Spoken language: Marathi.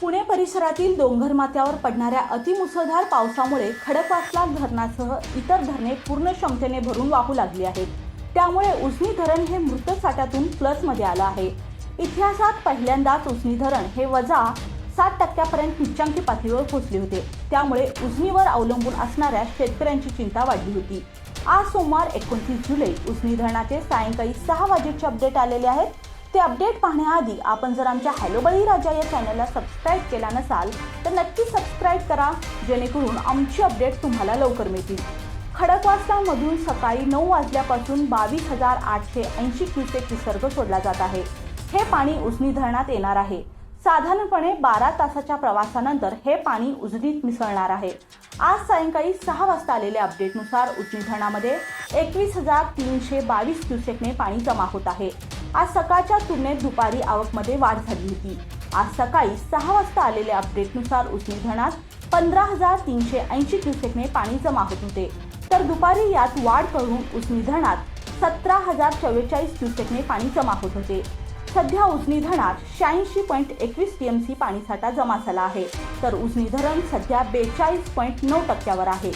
पुणे परिसरातील डोंगर माथ्यावर पडणाऱ्या अतिमुसळधार पावसामुळे खडकवासला धरणासह इतर धरणे पूर्ण क्षमतेने भरून वाहू लागली आहेत. त्यामुळे उजनी धरण हे मृत साठ्यातून प्लसमध्ये आलं आहे. इतिहासात पहिल्यांदाच उजनी धरण हे वजा सात टक्क्यापर्यंत उच्चांकी पातळीवर पोहोचले होते. त्यामुळे उजनीवर अवलंबून असणाऱ्या शेतकऱ्यांची चिंता वाढली होती. आज सोमवार एकोणतीस जुलै उजनी धरणाचे सायंकाळी सहा वाजेचे अपडेट आलेले आहेत. ते अपडेट पाहण्याआधी आपण जर आमच्या हॅलो बळी राजा या चॅनलला सबस्क्राईब केला नसाल तर नक्की सबस्क्राईब करा जेणेकरून आमची अपडेट तुम्हाला लवकर मिळतील. खडकवासलामधून सकाळी नऊ वाजल्यापासून बावीस हजार आठशे ऐंशी क्युसेक विसर्ग सोडला जात आहे. हे पाणी उजनी धरणात येणार आहे. साधारणपणे बारा तासाच्या प्रवासानंतर हे पाणी उजनीत मिसळणार आहे. आज सायंकाळी सहा वाजता आलेल्या अपडेटनुसार उजनी धरणामध्ये एकवीस हजार तीनशे बावीस क्युसेकने पाणी जमा होत आहे. आज सकाळच्या तुलनेत दुपारी आवकमध्ये वाढ झाली होती. आज सकाळी सहा वाजता आलेल्या अपडेटनुसार उसनी धरणात पंधरा हजार तीनशे ऐंशी क्युसेकने पाणी जमा होत होते. तर दुपारी यात वाढ करून उसनी धरणात सतरा हजार चव्वेचाळीस क्युसेकने पाणी जमा होत होते. सध्या उजनी धरणात शहाऐंशी पॉईंट एकवीस टीएमसी पाणीसाठा जमा झाला आहे. तर उजनी धरण सध्या बेचाळीस पॉईंट नऊ टक्क्यावर आहे.